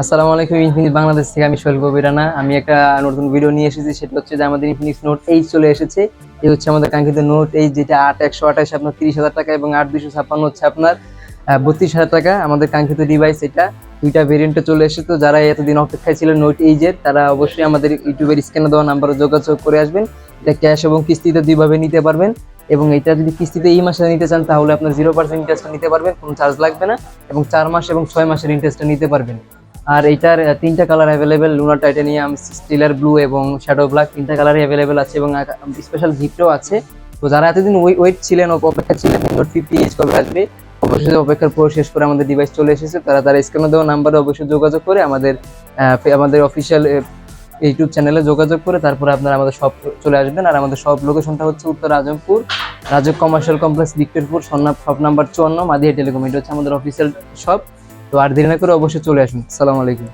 আসসালামু আলাইকুম, ইনফিনিক্স বাংলাদেশ থেকে আমি সোহেল কবিরানা আমি একটা নতুন ভিডিও নিয়ে এসেছি, সেটা হচ্ছে যে আমাদের ইনফিনিক্স নোট এইচ চলে এসেছে। এই হচ্ছে আমাদের কাঙ্ক্ষিত নোট এইচ যেটা আট, একশো আঠাশ, আপনার তিরিশ হাজার টাকা এবং আট দুশো ছাপ্পান্ন হচ্ছে আপনার বত্রিশ হাজার টাকা। আমাদের কাঙ্ক্ষিত ডিভাইস এটা, দুইটা ভেরিয়েন্টে চলে এসেছে। তো যারা এতদিন অপেক্ষায় ছিলেন নোট এইজের তারা অবশ্যই আমাদের ইউটিউবের স্ক্যানে দেওয়া নাম্বারে যোগাযোগ করে আসবেন। এটা ক্যাশ এবং কিস্তিতে দুইভাবে নিতে পারবেন এবং এটা যদি কিস্তিতে এই মাসে নিতে চান, তাহলে আপনার জিরো পার্সেন্ট ইন্টারেস্টটা নিতে পারবেন, কোনো চার্জ লাগবে না এবং চার মাস এবং ছয় মাসের ইন্টারেস্টটা নিতে পারবেন। আর এইটার তিনটা colour available lunar titanium stellar blue এবং শ্যাডো ব্ল্যাক তিনটা কালারই অ্যাভেলেবেল আছে এবং স্পেশাল গিফটও আছে। তো যারা এতদিন ওয়েট ছিলেন অপেক্ষা ছিলেন ফিফটি এইচ কবে আসবে অবশ্যই অপেক্ষার পর শেষ করে আমাদের ডিভাইস চলে এসেছে। তারা তারা স্ক্যানে দেওয়া নাম্বারে অবশ্যই যোগাযোগ করে আমাদের আমাদের অফিসিয়াল ইউটিউব চ্যানেলে যোগাযোগ করে তারপরে আপনারা আমাদের সব চলে আসবেন। আর আমাদের সব লোকেশনটা হচ্ছে উত্তর রাজমপুর রাজক কমার্শিয়াল কমপ্লেক্স ভিক্টরপুর সন্না শপ নাম্বার চুয়ান্ন, মাদিয়া টেলিকম, এটা হচ্ছে আমাদের অফিসিয়াল শপ তো আর দেরি না করে অবশ্যই চলে আসুন। সালাম আলাইকুম।